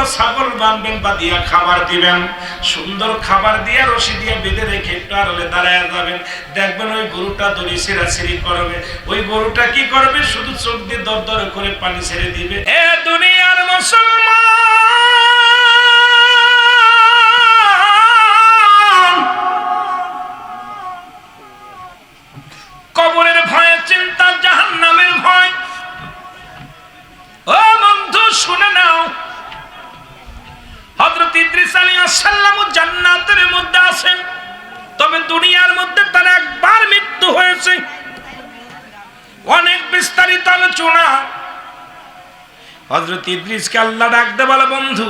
একটা গরু বা ছাগল বানবেন বা দিয়া খাবার দিবেন। সুন্দর খাবার দিয়ে রশি দিয়ে বেঁধে রেখে একটু আড়ালে দাঁড়ায় যাবেন। দেখবেন ওই গরুটা দড়ি ছিঁড়াছিঁড়ি করবে। ওই গরুটা কি করবে? শুধু চোখ দিয়ে দর করে পানি ছেড়ে দিবে। এ দুনিয়ার মুসলমান! হযরত ইদ্রিসকে আল্লাহ ডাকতে বলে, বন্ধু,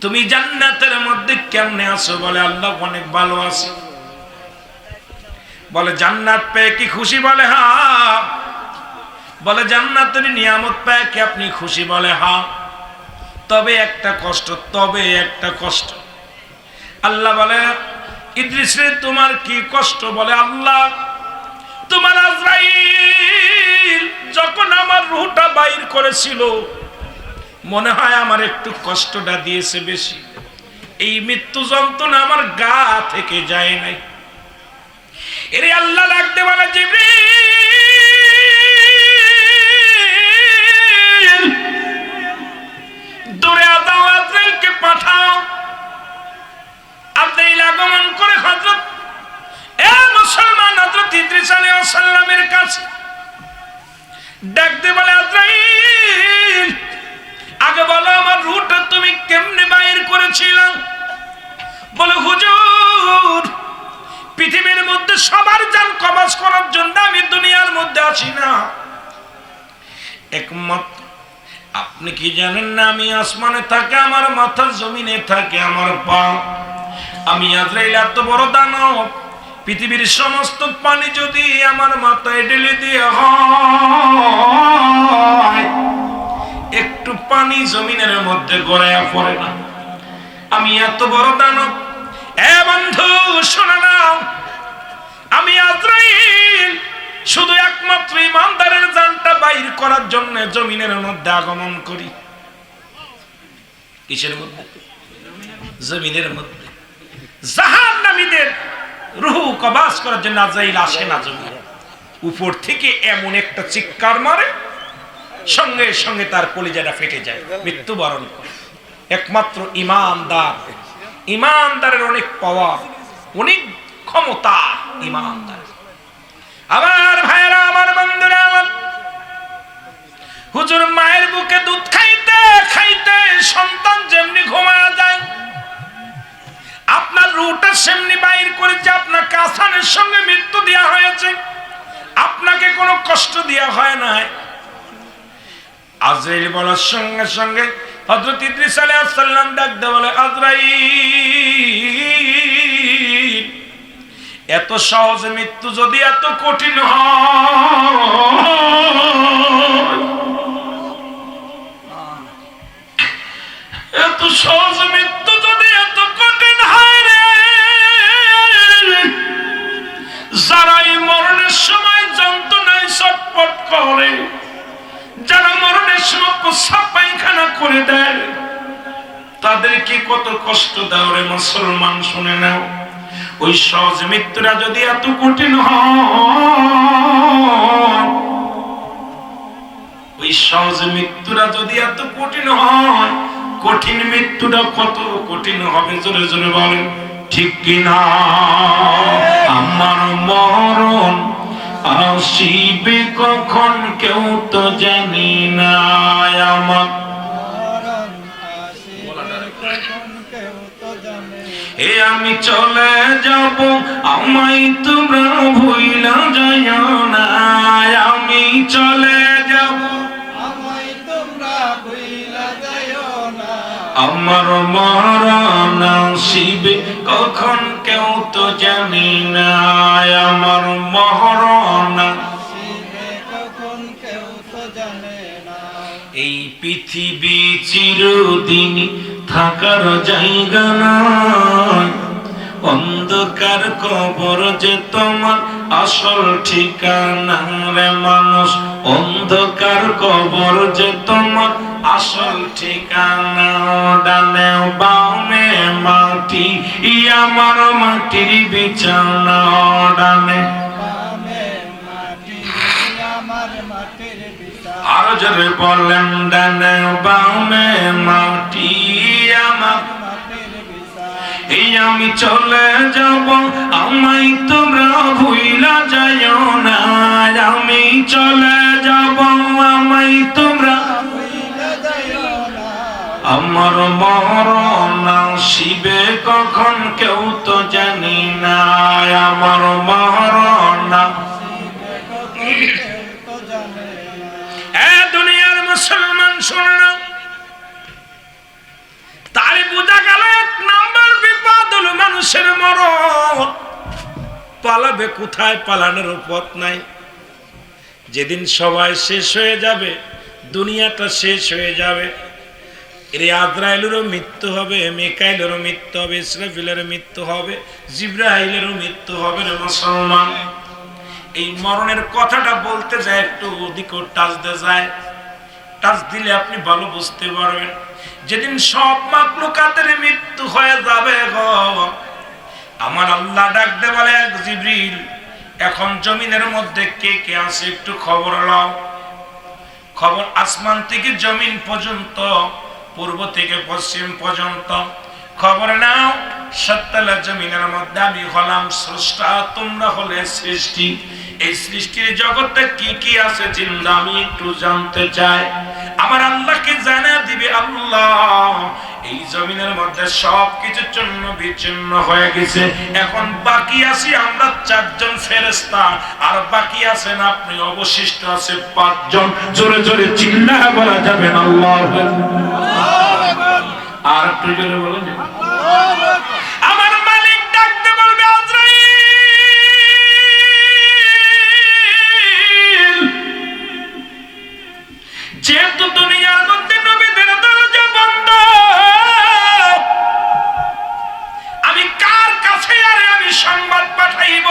তুমি জান্নাতের মধ্যে কেমনে আছো? বলে, আল্লাহ অনেক ভালো আছি। বলে, জান্নাত পেয়ে কি খুশি? বলে, হা। বলে, জান্নাতের নিয়ামত পেয়ে কি আপনি খুশি? বলে, হা। তবে একটা কষ্ট, তবে একটা কষ্ট। আল্লাহ বলে ইদ্রিস তোমার কি কষ্ট? বলে, আল্লাহ তোমার আজরাইল যখন আমার রুহটা বাইর করেছিল, মনে হয় আমার একটু কষ্টটা দিয়েছে বেশি। এই মৃত্যু যন্ত্রণা আমার গা থেকে যায় নাই। এরে আল্লাহ লাগতে বলে, জিবরিল! দূরে ডাকতে বলে আগে বলো আমার রুটা তুমি কেমনে বাইর করেছিল? বলে, হুজুর, পৃথিবীর মধ্যে সবার যান কবাজ করার জন্য আমি দুনিয়ার মধ্যে আসি না। একমাত্র আপনি কি জানেন না আমি আসমানে থাকে, আমার মাথা জমিনে থাকে, আমার পা। আমি আজরাইল এত বড় দানব পৃথিবীর সমস্ত পানি যদি আমার মাথায় ঢেলে দিয়ে একটু পানি জমিনের মধ্যে গড়াইয়া পড়ে না। আমি এত বড় দানব। এ বন্ধু, শোনা নাও আমি আজরাইল, শুধু একমাত্র ইমানদারের জানটা বাইর করার জন্য জমিনের মধ্যে আগমন করি। কিসের মধ্যে? জমিনের মধ্যে। জাহান নামীদের রুহু কবাস করার জন্য আজরাইল আসে না জমিন। উপর থেকে এমন একটা চিৎকার মারে, সঙ্গে সঙ্গে তার কলিজাটা ফেটে যায়, মৃত্যুবরণ একমাত্র ইমানদার। ইমানদারের অনেক পাওয়ার, অনেক ক্ষমতা ইমানদার আমার ভাইরা আমার বন্ধুরা, আমার হুজুর মায়ের বুকে দুধ খাইতে খাইতে সন্তান যেমনি ঘুমায়া যায় আপনার রুটা সেমনি বাইর করেছে আপনার কাসানের সঙ্গে মৃত্যু দেওয়া হয়েছে। আপনাকে কোনো কষ্ট দেওয়া হয় না আজরাইল বলার সঙ্গে সঙ্গে হযরত ইদ্রিস আলাইহিস সালাম ডাকতে বলে, আজরাইল, এত সহজ মৃত্যু যদি এত কঠিন এত সহজ মৃত্যু যারা এই মরণের সময় যন্ত্রণায় ছটপট করে, যারা মরণের সময় প্রস্রাব পায়খানা করে দেয়, তাদেরকে কত কষ্ট দাও রে মুসলমান, শুনে নাও। ওই সহজ মৃত্যুরা যদি এত কঠিন হয়, ওই সহজ মৃত্যুরা যদি এত কঠিন হয়, কঠিন মৃত্যুটা কত কঠিন হবে, জোরে জোরে বলেন, ঠিক কিনা? কখন কেউ তো জানি না এ আমি চলে যাব, আমায় তোমরা ভুইলা যায় না। আমি চলে যাব। আমার মরণ শিবে কখন কেউ তো জানি না। আমার মরণ পৃথিবী চিরদিন থাকার জায়গা নয়। অন্ধকার কবর যে তোমার আসল ঠিকানা রে মানুষ। অন্ধকার কবর যে তোমার আসল ঠিকানা, ডানে বামে মাটি, ই আমার মাটির বিছানা, ডানে আরও জোরে ডানে বামে মাটি আমার। এই আমি চলে যাব, আমায় তোমরা ভুইলা যাইও না। আমি চলে যাব, আমায় তোমরা আমার মরণ শিবে কখন কেউ তো জানি না। আমার মরণ এ দুনিয়ার শোনো। তাই বোঝা গেল এক নাম্বার বিপদ হলো মানুষের মরণ। পালাবে কোথায়? পালানোর পথ নাই। যেদিন সবাই শেষ হয়ে যাবে, দুনিয়াটা শেষ হয়ে যাবে। এরে আদ্রাইলেরও মৃত্যু হবে, মেকাইলেরও মৃত্যু হবে ইসরাফিলের মৃত্যু হবে, জিব্রাইলেরও মৃত্যু হবে রে মুসলমান। এই মরণের কথাটা বলতে যায়, একটু ওদিক টাচ দিয়ে যায়। টাচ দিলে আপনি ভালো বুঝতে পারবেন। যেদিন সব মাকলুকাতের মৃত্যু হয়ে যাবে আমার আল্লাহ ডাকতে বলে, এক জিবরিল, এখন জমিনের মধ্যে কে কে আছে একটু খবর নাও। খবর আসমান থেকে জমিন পর্যন্ত, পূর্ব থেকে পশ্চিম পর্যন্ত। খবর নাও, সত্তালা জমিনের মধ্যে আমি হলাম স্রষ্টা, তোমরা হলে সৃষ্টি। এই সৃষ্টির জগতে কি কি আছে চিন্তা আমি একটু জানতে চাই। আমার আল্লাহকে জানা দিবে আল্লাহ। এই জমিনের মধ্যে সব কিছুর জন্য বিচ্ছিন্ন হয়ে গেছে। এখন বাকি আছি আমরা চারজন ফেরেস্তা আর বাকি আছেন আপনি, অবশিষ্ট আছে পাঁচজন। জোরে জোরে চিল্লা বলা যাবেন আল্লাহ আর একটু জোরে বলেন।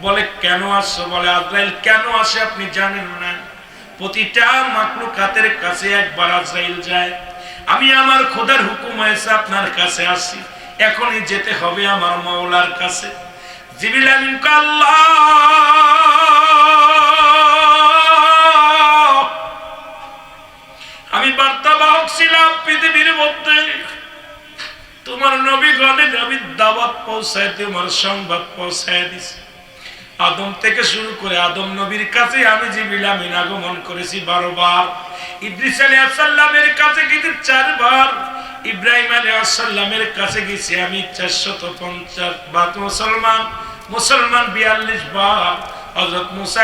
বলে, কেন আসছো? বলে, আজরাইল, কেন আসে আপনি জানেন না? প্রতিটা মাকলুকাতের কাছে একবার আজরাইল যায়। আমি আমার খোদার হুকুম হয়েছে আপনার কাছে আসি। এখনই যেতে হবে আমার মাওলার কাছে। আমি বার্তা বাহক ছিলাম পৃথিবীর মধ্যে। তোমার নবী গণে আমি দাওয়াত পৌঁছায় তোমার সংবাদ পৌঁছায় দিছি। আদম থেকে শুরু করে আদম নবীর কাছে আমি জিবিল আমিন আগমন করেছি বারো বার ইদ্রিস আলাইহিস সালামের কাছে গেছি চারবার। ইব্রাহিম আলাইহিস সালামের কাছে গেছি আমি চারশত পঞ্চাশ বার। মুসলমান মুসলমান বিয়াল্লিশ বার। হযরত মুসা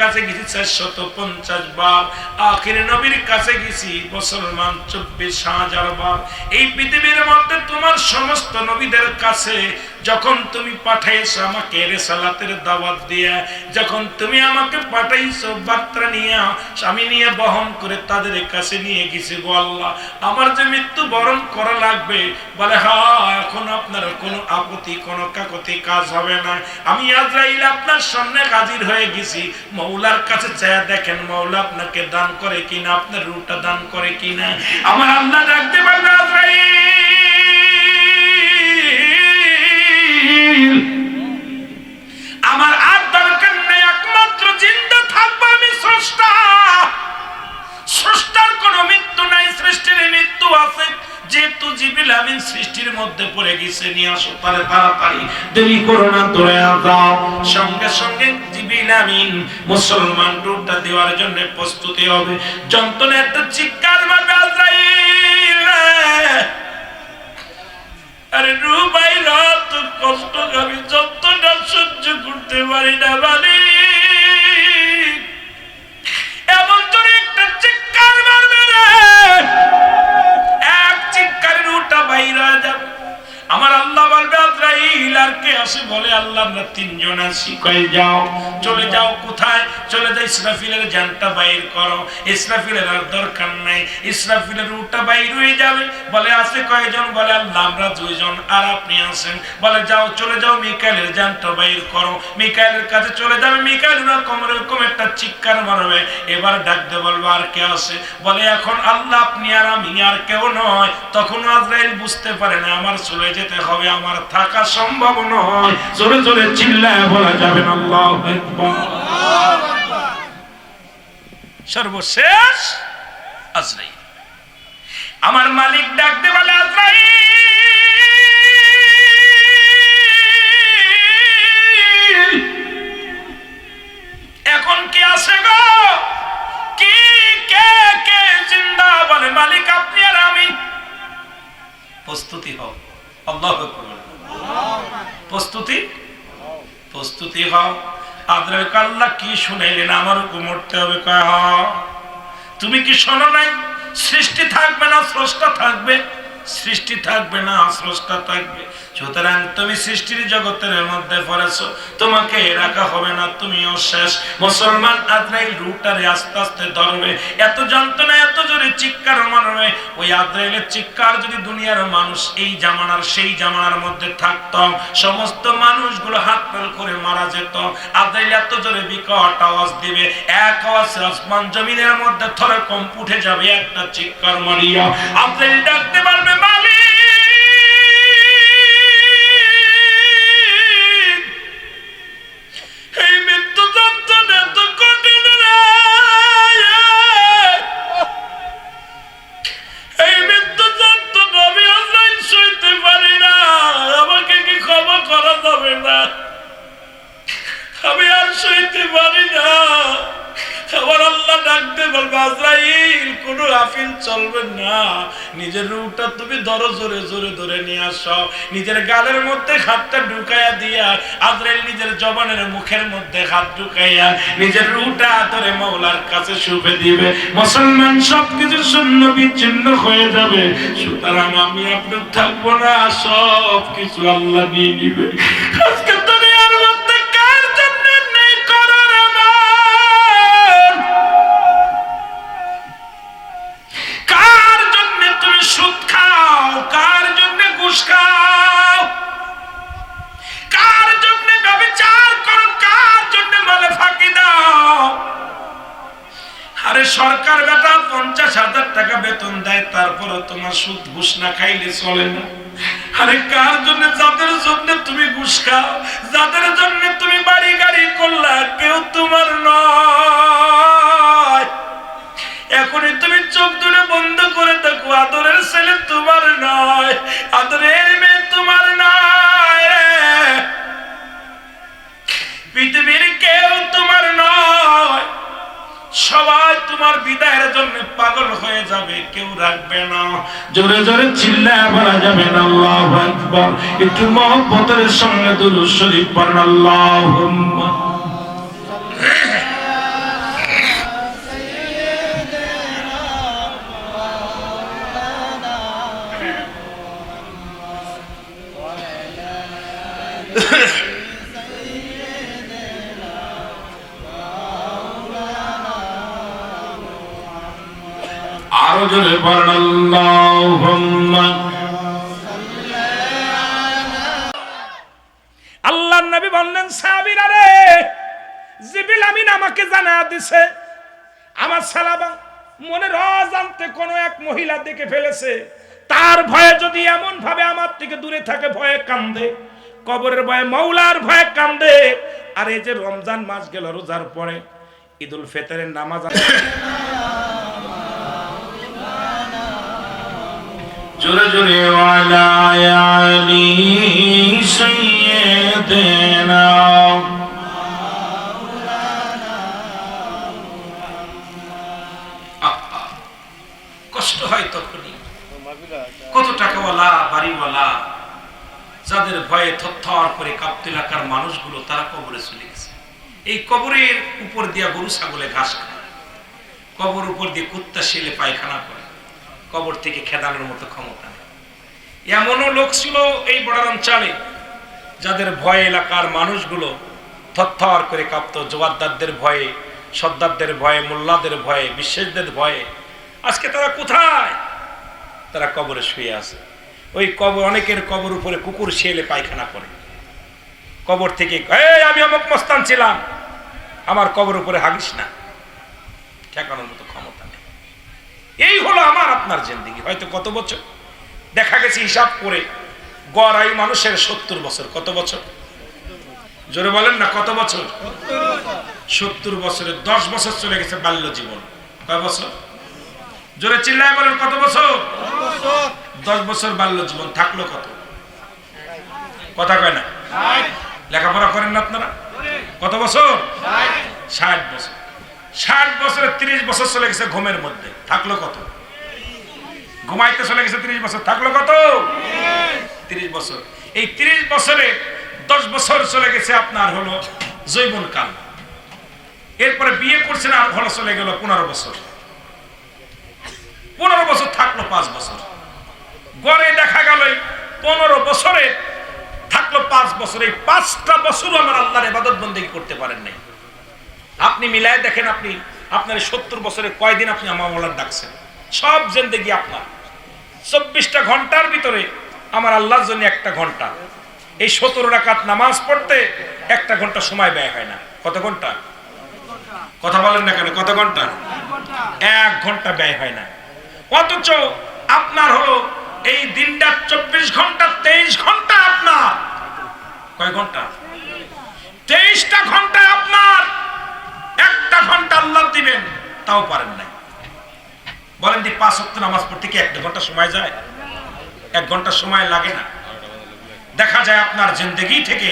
কাছে গেছি চারশত পঞ্চাশ বার। আখির নবীর কাছে গেছি মুসলমান চব্বিশ হাজার বার। এই পৃথিবীর মধ্যে তোমার সমস্ত নবীদের কাছে যখন তুমি পাঠাইছো আমাকে রেসালাতের দাওয়াত দিয়ে, যখন তুমি আমাকে পাঠাইছো বার্তা নিয়ে আমি নিয়ে বহন করে তাদের কাছে নিয়ে গেছি গো আল্লাহ। আমার যে মৃত্যু বরণ করা লাগবে, বলে হ্যাঁ এখন আপনার কোনো আপত্তি, কোনো কাকতি কাজ হবে না। আমি আজরাইল আপনার সামনে হাজির হয়ে গেছি। মৌলার কাছে চায়া দেখেন, মৌলা আপনাকে দান করে কিনা, আপনার রুটা দান করে কিনা। আমার আল্লাহ ডাকতে পারবে আজরাইল? আমার আর দরকার নেই, একমাত্র জিন্দা থাকব আমি স্রষ্টা। স্রষ্টার কোনো মৃত্যু নাই, সৃষ্টির মৃত্যু আছে। যেহেতু জিবিল আমিন সৃষ্টির মধ্যে পড়ে গেছে, নিয়ে আসো তারে তাড়াতাড়ি। দেরি করো না দৌড়ে দাও সঙ্গে সঙ্গে জিবিল আমিন মুসলমান রূপটা দেওয়ার জন্য প্রস্তুতি হবে। যন্ত্রণা একটা চিৎকার মারবে আজরাইল। আরে রুবাই রাত কষ্ট আমি যতটা সহ্য করতে পারি না বালি। এমন জোরে একটা চিৎকার মারবে এক চিৎকারের উটা বাইরে যাবে। আমার আল্লাহ বলবে, আজরাইল, আর কে আসে বলে আল্লাহ, আমরা তিনজন আছি। কয়ে যাও, চলে যাও কোথায়? চলে যাও ইসরাফিলের জানটা বাইর করো। ইসরাফিলের আর দরকার নাই। ইসরাফিলের উটা বাইর হয়ে যাবে। বলে, আছে কয়জন? বলে, আল্লাহ, আমরা দুইজন, আর আপনি আছেন। বলে, যাও, চলে যাও, মিকাইলের জানটা বাইর করো। মিকাইলের কাছে চলে যাবে, মিকাইল না রকম এরকম একটা চিৎকার মারবে। এবার ডাকতে বলব, আর কে আছে? বলে, এখন আল্লাহ আপনি আর আমি, আর কেউ নয়। তখন আজরাইল বুঝতে পারে না, আমার চলে যেতে হবে, আমার থাকা সম্ভব নয়। জোরে জোরে চিল্লায় বলা যাবে আল্লাহ সর্বশেষ আজরাইল। আমার মালিক ডাকতে বলে, আজরাইল। এখন কি আছে গো? কি, কে কে? জিন্দা বলে মালিক, আপনি আর আমি। প্রস্তুতি হও। আল্লাহ প্রস্তুতি? প্রস্তুতি হও। আদরের কাল্লা কি শুনাইলেন? আমার মরতে হবে, কয়। তুমি কি শোনো নাই? সৃষ্টি থাকবে না, স্রষ্টা থাকবে। সৃষ্টি থাকবে না, স্রষ্টা থাকবে। সুতরাং তুমি সৃষ্টির জগতের মধ্যে পড়েছো, তোমাকে রাখা হবে না, তুমিও শেষ। মুসলমান আদ্রাইল রুটারে আস্তে আস্তে ধরবে। এত যন্ত্রণা, এত জোরে চিৎকার মারবে। ওই আদ্রাইলের চিৎকার যদি দুনিয়ার মানুষ এই জামানার, সেই জামানার মধ্যে থাকত, সমস্ত মানুষগুলো হাত পাল করে মারা যেত। আদ্রাইল এত জোরে বিকট আওয়াজ দিবে। এক আওয়াজে আসমান জমিনের মধ্যে থরে কম উঠে যাবে, একটা চিৎকার মারিয়া। আদ্রাইল ডাকতে পারবে মালিক ধরো জোরে জোরে ধরে নিয়ে আসো। নিজের গালের মধ্যে হাতটা ঢুকাইয়া দিয়া, আজরাইল নিজের জবানের মুখের মধ্যে হাত ঢুকাইয়া নিজের রুটা ধরে মৌলার কাছে শুভে দিবে। মুসলমান সবকিছু শূন্য বিচ্ছিন্ন হয়ে যাবে। সুতরাং আমি আপনার থাকব না, সবকিছু আল্লাহ নিয়ে নিবে আজকে বেতন দেয়, তারপরে তোমার সুদ ঘুষ না খাইলে চলে না। আরে কার জন্য? যাদের জন্য তুমি ঘুষ খাও, যাদের জন্য তুমি বাড়ি গাড়ি করলা, কেউ তোমার নয়। এখনই তুমি চোখ দুটো বন্ধ করে দেখো, আদরের ছেলে তোমার নয়, আদরের মেয়ে তোমার নয় পৃথিবীর কেউ তোমার নয়। সবাই তোমার বিদায়ের জন্য পাগল হয়ে যাবে, কেউ রাখবে না। জোরে জোরে চিল্লায় বলা যাবে না, আল্লাহু আকবার। একটু মহব্বতের সঙ্গে দুরূদ শরীফ পড়ান আল্লাহুম্মা জোরে পড়েন আল্লাহুম্মা আল্লাহ নবী বললেন, সাহাবীরা জিবিল আমিন আমাকে জানা দিছে। আমার সালাবা মনের অজান্তে কোনো এক মহিলা দেখে ফেলেছে। তার ভয়ে যদি এমন ভাবে আমার থেকে দূরে থাকে, ভয়ে কান্দে। কবরের ভয়ে, মৌলার ভয়ে কান্দে। আর এই যে রমজান মাস গেল, রোজার পরে ঈদুল ফেতরের নামাজ জোরে জোরে আলি সাইয়্যিদিনা কষ্ট হয় তখনই। কত টাকাওয়ালা, বাড়িওয়ালা, যাদের ভয়ে থরথর করে কাঁপতে এলাকার মানুষগুলো তারা কবরে চলে গেছে। এই কবরের উপর দিয়া গরু, ছাগলে ঘাস খায়। কবর উপর দিয়ে কুত্তা শিলে পায়খানা করে। কবর থেকে খেদানোর মতো ক্ষমতা নেই। এমনও লোক ছিল এই বড় অঞ্চলে, যাদের ভয়ে এলাকার মানুষগুলো থরথর করে কাঁপত। জোয়ারদারদের ভয়ে, সর্দারদের ভয়ে, মোল্লাদের ভয়ে, বিশ্বাসদের ভয়ে। আজকে তারা কোথায়? তারা কবরে শুয়ে আছে। ওই কবর, অনেকের কবর উপরে কুকুর, শিয়ালে পায়খানা করে। কবর থেকে আমি অমুক মস্তান ছিলাম। আমার কবর উপরে হাগিস না। ঠেকানোর মতো ক্ষমতা এই হলো আমার আপনার জিন্দিগি। হয়তো কত বছর? দেখা গেছে হিসাব করে গড় মানুষের সত্তর বছর। কত বছর? জোরে বলেন না, কত বছর? সত্তর বছরে দশ বছর চলে গেছে বাল্য জীবন। কয় বছর? জোরে চিল্লায় বলেন, কত বছর? দশ বছর বাল্য জীবন থাকল কত? কথা কয় না? লেখাপড়া করেন না আপনারা? কত বছর? ষাট বছর। ষাট বছরে তিরিশ বছর চলে গেছে ঘুমের মধ্যে। থাকল কত? ঘুমাইতে চলে গেছে তিরিশ বছর। থাকল কত? তিরিশ বছর। এই তিরিশ বছরে দশ বছর চলে গেছে আপনার হলো জৈবন কাল এরপরে বিয়ে করছেন আর হলো চলে গেল পনেরো বছর। পনেরো বছর থাকল পাঁচ বছর। গড়ে দেখা গেল পনেরো বছরে থাকল পাঁচ বছর। এই পাঁচটা বছর আমার আল্লাহর এবাদত বন্দী করতে পারেন নাই। আপনি মিলায় দেখেন আপনি, আপনার সত্তর বছরে কয়দিন আপনি আমার মোলার ডাকছেন? সব জেন্দেগি আপনার। চব্বিশটা ঘণ্টার ভিতরে আমার আল্লাহর জন্য একটা ঘণ্টা। এই সতেরো রাকাত নামাজ পড়তে একটা ঘণ্টা সময় ব্যয় হয় না। কত ঘণ্টা? কথা বলেন না কেন, কত ঘণ্টা? এক ঘণ্টা ব্যয় হয় না। অথচ আপনার হলো এই দিনটা চব্বিশ ঘণ্টা, তেইশ ঘণ্টা আপনার। কয় ঘণ্টা? তেইশটা ঘণ্টা আপনার। একটা ঘণ্টা আল্লাহ দিবেন, তাও পারেন নাই। বলেন যে পাঁচ সপ্তাহ নামাজ পড়তে কি একটা ঘণ্টা সময় যায়? এক ঘণ্টা সময় লাগে না। দেখা যায় আপনার জিন্দগি থেকে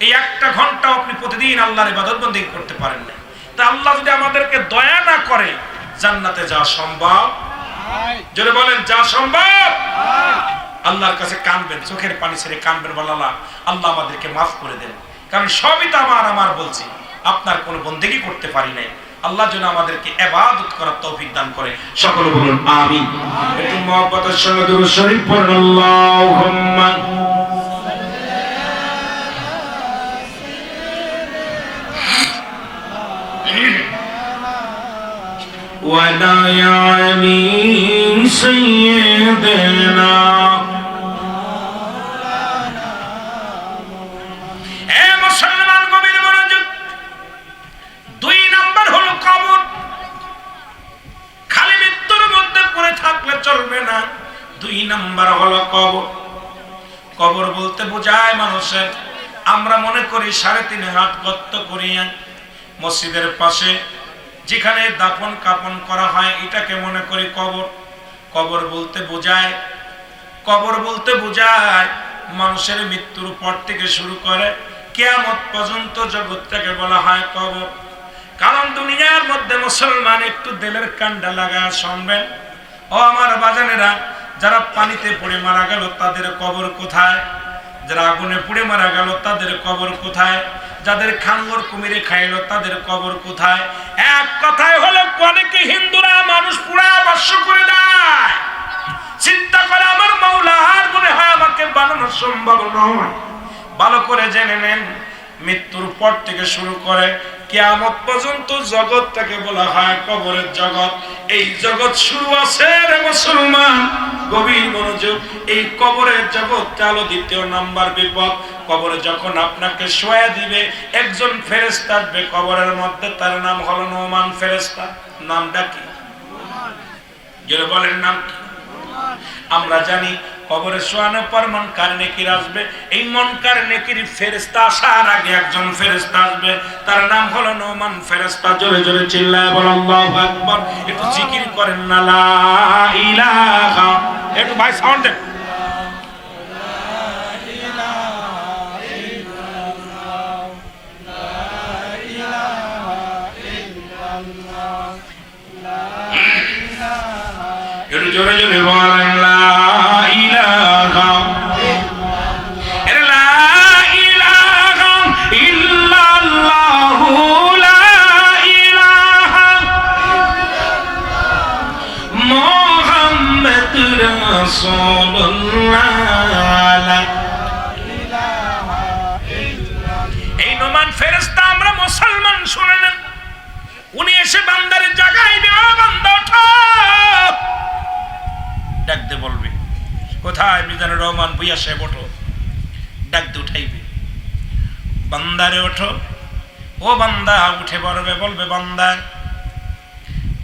এই একটা ঘণ্টা আপনি প্রতিদিন আল্লাহর ইবাদত বন্দী করতে পারেন না। তা আল্লাহ যদি আমাদেরকে দয়া না করে, জান্নাতে যাওয়া সম্ভব? যদি বলেন যা সম্ভব? আল্লাহর কাছে কানবেন, চোখের পানি ছেড়ে কানবেন বলালা, আল্লাহ আমাদেরকে মাফ করে দেন। কারণ সবই তো আমার আমার বলছি। আপনার কোনো বন্দেগি করতে পারি নাই আল্লাহ যেন আমাদেরকে এবাদত করার তৌফিক দান করে সকল বলুন আমিন একটু মহব্বতের সঙ্গে দুরূদ শরীফ পড়ুন আল্লাহুম্মা ولا يعني سيدنا থাকলে চলবে না। দুই নাম্বার হলো কবর। কবর বলতে বোঝায় মানুষের, আমরা মনে করি সাড়ে তিন হাত গর্ত করিয়া মসজিদের পাশে যেখানে দাফন কাপন করা হয়, এটাকে মনে করি কবর। কবর বলতে বোঝায়, কবর বলতে বোঝায় মানুষের মৃত্যুর পর থেকে শুরু করে কেয়ামত পর্যন্ত জগৎটাকে বলা হয় কবর। কারণ দুনিয়ার মধ্যে মুসলমান একটু দেলের কান্ডা লাগা, শুনবেন? ও আমার বাজানেরা, যারা পানিতে পড়ে মারা গেল, তাদের কবর কোথায়? যারা আগুনে পুড়ে মারা গেল, তাদের কবর কোথায়? যাদের খাঙ্গর কুমিরে খাইলো, তাদের কবর কোথায়? এক কথায় হলো, অনেকে হিন্দুরা মানুষ পুরা বর্ষ করে দেয়। চিন্তা করে, আমার মৌলা, আর মনে হয় আমাকে বানানো সম্ভব নয়। ভালো করে জেনে নেন, মৃত্যুর পর থেকে শুরু করে কেয়ামত পর্যন্ত জগৎটাকে বলা হয় কবরের জগৎ। এই জগৎ শুরু আছে রে মুসলমান। গভীর মনোযোগ। এই কবরের জগৎ হলো দ্বিতীয় নাম্বার বিপদ। কবরে যখন আপনাকে শোয়া দিবে, একজন ফেরেস্তা আসবে কবরের মধ্যে, তার নাম হলো নোমান ফেরেস্তা নামটা কি? যেটা বলেন নাম কি? আমরা জানি কবরে শোয়ানোর পর মন কার নেকির আসবে? এই মন কার নেকির ফেরেস্তা আসার আগে একজন ফেরেস্তা আসবে। তার নাম হলো নোমান ফেরেস্তা জোরে জোরে চিল্লায় বল, আল্লাহু আকবার। একটু জিকির করেন না, লা ইলাহা একটু ভাই, সাউন্ড দেন। জোরে জোরে বলেন, লা মিজানুর রহমান ভুইয়া সাহেব ওঠো, ডাক দে উঠাইবে। বান্দারে ওঠো, ও বান্দা, উঠে পড়বে, বলবে, বান্দা,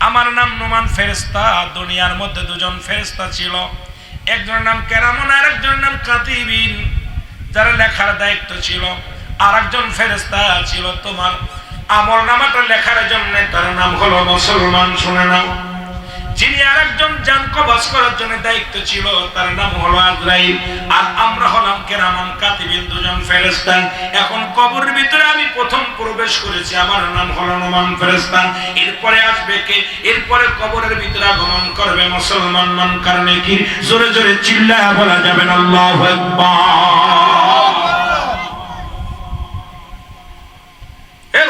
আমার নাম নোমান ফেরেস্তা দুনিয়ার মধ্যে দুজন ফেরেস্তা ছিল। একজনের নাম কেরামন, আর একজনের নাম কাতিবিন, যারা লেখার দায়িত্ব ছিল। আর একজন ফেরেস্তা ছিল তোমার আমল নামাটা লেখার জন্য, তার নাম হলো মুসলমান, শুনে নাও। যিনি আরেকজন জান কবজ করার জন্য দায়িত্ব ছিল, তার নাম হলো আজরাইল। আর আমরা হলাম কেরামান কাতিবিন, দুজন ফেরেশতা এখন কবরের ভিতরে আমি প্রথম প্রবেশ করেছি, আমার নাম হলো নোমান ফেরেশতা। এরপরে আসবে কে? এরপরে কবরের ভিতরে আগমন করবে মুসলমান মান কারণে কি? জোরে জোরে চিল্লায় বলা যাবে না, আল্লাহু আকবার। এ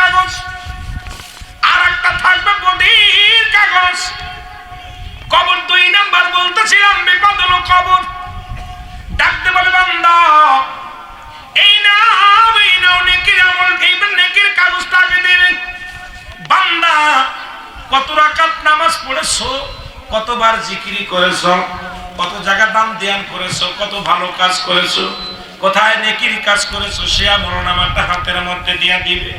কাগজ। আর একটা থাকবে বদির কাগজ। কবর দুই নাম্বার বলতেছিলাম বিপদ কবর। ডাকতে বলে, বান্দা, এই নাও এই নাও, নেকির আমল, এই নেকির কাগজটা আগে দেবে বান্দা, কত রাকাত নামাজ পড়েছো, কতবার জিকিরি করেছ, কত জায়গা দান ধ্যান করেছ, কত ভালো কাজ করেছ, কোথায় নেকির কাজ করেছ, সে আমল নামাটা হাতের মধ্যে দিয়া দিবে।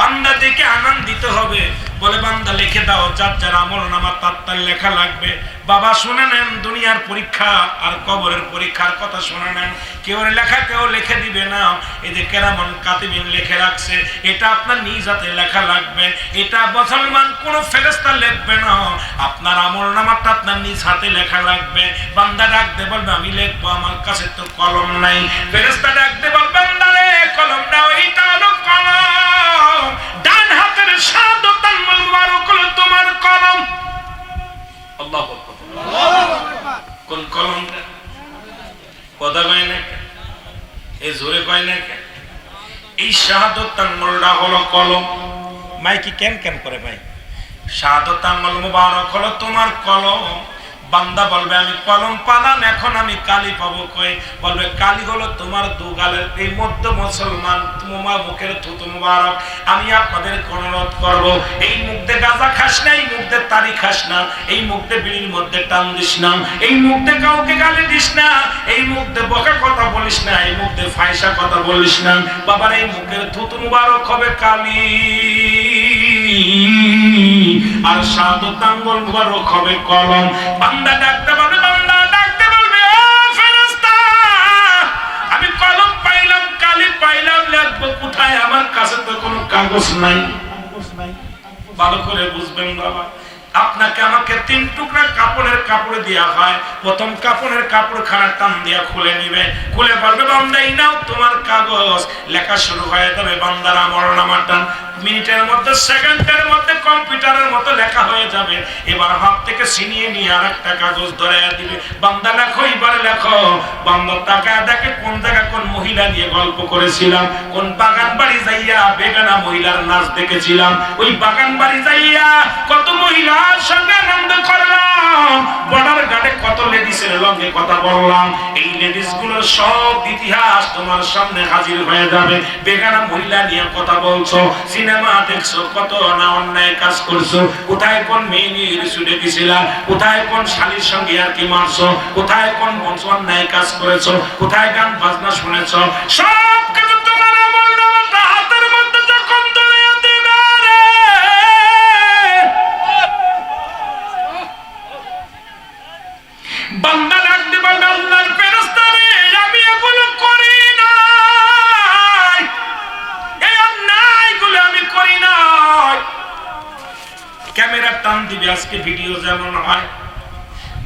বান্দা দেখে আনন্দিত হবে। বলে, বান্দা, লিখে দাও, যার যার আমল নামা, তার তার লেখা লাগবে। বাবা, শুনে নেন, দুনিয়ার পরীক্ষা আর কবরের পরীক্ষার কথা শুনে নেন। কেউ লেখা, কেউ লিখে দিবে না। এই যে কেরামন কাতিবিন লিখে রাখছে, এটা আপনার নিজ হাতে লেখা লাগবে। এটা মুসলমান কোন ফেরেস্তা লিখবে না। আপনার আমল নামাটা আপনার নিজ হাতে লেখা লাগবে। বান্দা ডাকতে বলবে, আমি লিখব, আমার কাছে তো কলম নাই। ফেরেস্তা ডাকতে বান্দারে কলম নাও এইটা হলো কলম। ডান হাতের সাদত মুবারক হলো তোমার কলম। আল্লাহ কোন কলমটা কথা কয় না? এই জোরে কয় না এই শাহাদত আঙ্গুলটা হলো কলম। মাইকি কেন কেন করে ভাই। শাহাদত আঙ্গুল মুবারক হলো তোমার কলম। বান্দা বলবে, আমি কলম পালাম, এখন আমি কালি পাবো কই? বলবে, কালি হলো তোমার দুগালের এই মধ্য মুসলমান তোমার মুখের থুতু মুবারক। আমি আপনাদের অনুরোধ করব, এই মুখে গাঁজা খাস না, এই মুখে তারি খাস না, এই মুখে বিড়ির মধ্যে টান দিস না, এই মুখে কাউকে গালি দিস না, এই মুখে বকা কথা বলিস না, এই মুখে ফায়সা কথা বলিস না। বাবার এই মুখের থুতু মুবারক হবে কালি। আর সাদত আঙ্গুল মুবারক হবে কলম। বান্দা ডাকতে বলবে বান্দা ডাকতে ও ফেরেশতা, আমি কলম পাইলাম, কালি পাইলাম লিখব কোথায়? আমার কাছে তো কোনো কাগজ নাই। ভালো করে বুঝবেন বাবা, আপনাকে আমাকে তিন টুকরা কাপড়ের কাপড় দেওয়া হয়। প্রথম কাপড়ের কাপড় খানা টান দিয়া খুলে নিবে। খুলে বলবে, বান্দাই নাও তোমার কাগজ। লেখা শুরু হয়ে যাবে, বান্দার আমল নামার টান। মিনিটের মধ্যে, সেকেন্ডের মধ্যে, কম্পিউটারের মতো লেখা হয়ে যাবে। এবার হাত থেকে ছিনিয়ে নিয়ে আর একটা কাগজ ধরে দিবে। বান্দা লেখো, এবার লেখো। বান্দা টাকা দেখে কোন জায়গা কোন মহিলা নিয়ে গল্প করেছিলাম। কোন বাগান বাড়ি যাইয়া বেগানা মহিলার নাচ দেখেছিলাম। ওই বাগান বাড়ি যাইয়া কত মহিলার সঙ্গে আনন্দ করলাম। বর্ডার ঘাটে কত লেডিসের লঙ্গে কথা বললাম, এই লেডিসগুলোর সব ইতিহাস তোমার সামনে হাজির হয়ে যাবে। বেগানা মহিলা নিয়ে কথা বলছো, সিনেমা দেখছ, কত না অন্যায় কাজ করছ, কোথায় কোন মেয়ে নিয়ে ছুটে গেছিলাম কোথায় কোন শালির সঙ্গে আর কি মারছো, কোথায় কোন অন্যায় কাজ করেছ, কোথায় গান বাজনা শুনেছো, সব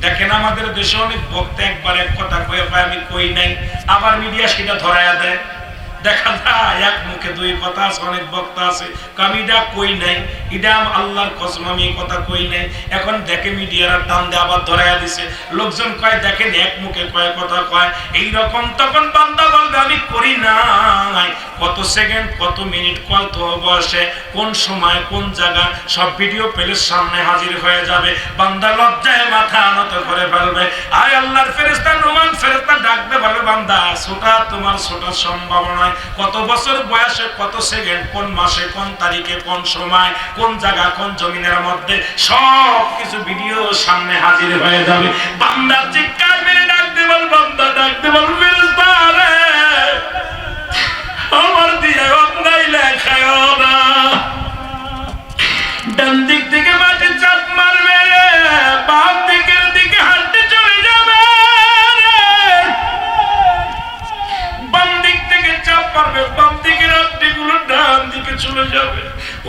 দেখেন আমাদের দেশে অনেক বক্তা একবার এক কথা কয়ে পায় আমি কই নাই। আবার মিডিয়া সেটা ধরায়া দেয়। দেখা যায়, এক মুখে দুই কথা আছে, অনেক বক্তা আছে। আমি এটা কই নাই? এটা আল্লাহর কসম, আমি কথা কই নাই। এখন দেখে টান আবার ধরাইয়া দিছে। লোকজন কয়, দেখেন এক মুখে কয় কথা কয় এই রকম তখন বান্দা বলবে, আমি করি নাই। কত সেকেন্ড কত মিনিট কত বয়সে, কোন সময়, কোন জায়গা, সব ভিডিও পেলে সামনে হাজির হয়ে যাবে। বান্দা লজ্জায় মাথা আনত করে ফেলবে। আয় আল্লাহর ফেরেস্তা নোমান ফেরেস্তা ডাকতে পারবে বান্দা, ছোটা তোমার ছোটা সম্ভব নয় কত বছর বয়সে, কত সেকেন্ড কোন মাসে, কোন তারিখে, কোন সময়, কোন জায়গা, কোন জমিনের মধ্যে সব কিছু ভিডিও সামনে হাজির হয়ে যাবে। বান্দা চিৎকার মেরে ডাকতে বল, বান্দা ডাকতে বল ফেরেস্তা রে আমার দিয়ে অন্যায় লেখায় না। ডান দিক থেকে মাটি চাপ মারবে রে, বাম দিকের দিকে হাঁটতে চলে যাবে রে। বাম দিক থেকে চাপ মারবে, বাম দিকের হাঁটতে গুলো ডান দিকে চলে যাবে।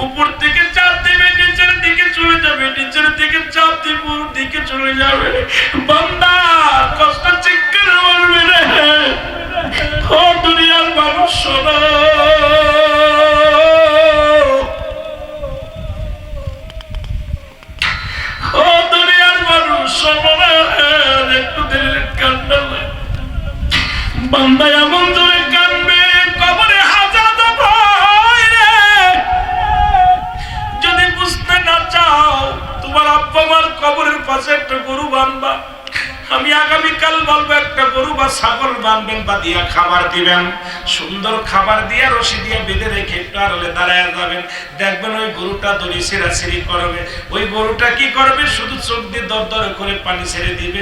উপর থেকে চাপ দিবে, নিচের দিকে চলে যাবে, নিচের দিকে চাপ দিবে দিকে চলে যাবে। বান্দা, কষ্ট চিৎকার বলবে রে। দুনিয়ার মানুষ শোনো। একটু দেরি, কান্না। বান্দা, এমন ধরে তোমার আব্বা মার কবরের পাশে একটা গরু বানবা। আমি আগামীকাল বলব, একটা গরু বা ছাগল বানবেন বা দিয়া খাবার দিবেন। সুন্দর খাবার দিয়া, রশি দিয়ে বেঁধে রেখে একটু আড়ালে দাঁড়ায় যাবেন। দেখবেন ওই গরুটা দড়ি ছেড়াছিড়ি করবে। ওই গরুটা কি করবে? শুধু চোখ দিয়ে দর করে পানি ছেড়ে দিবে।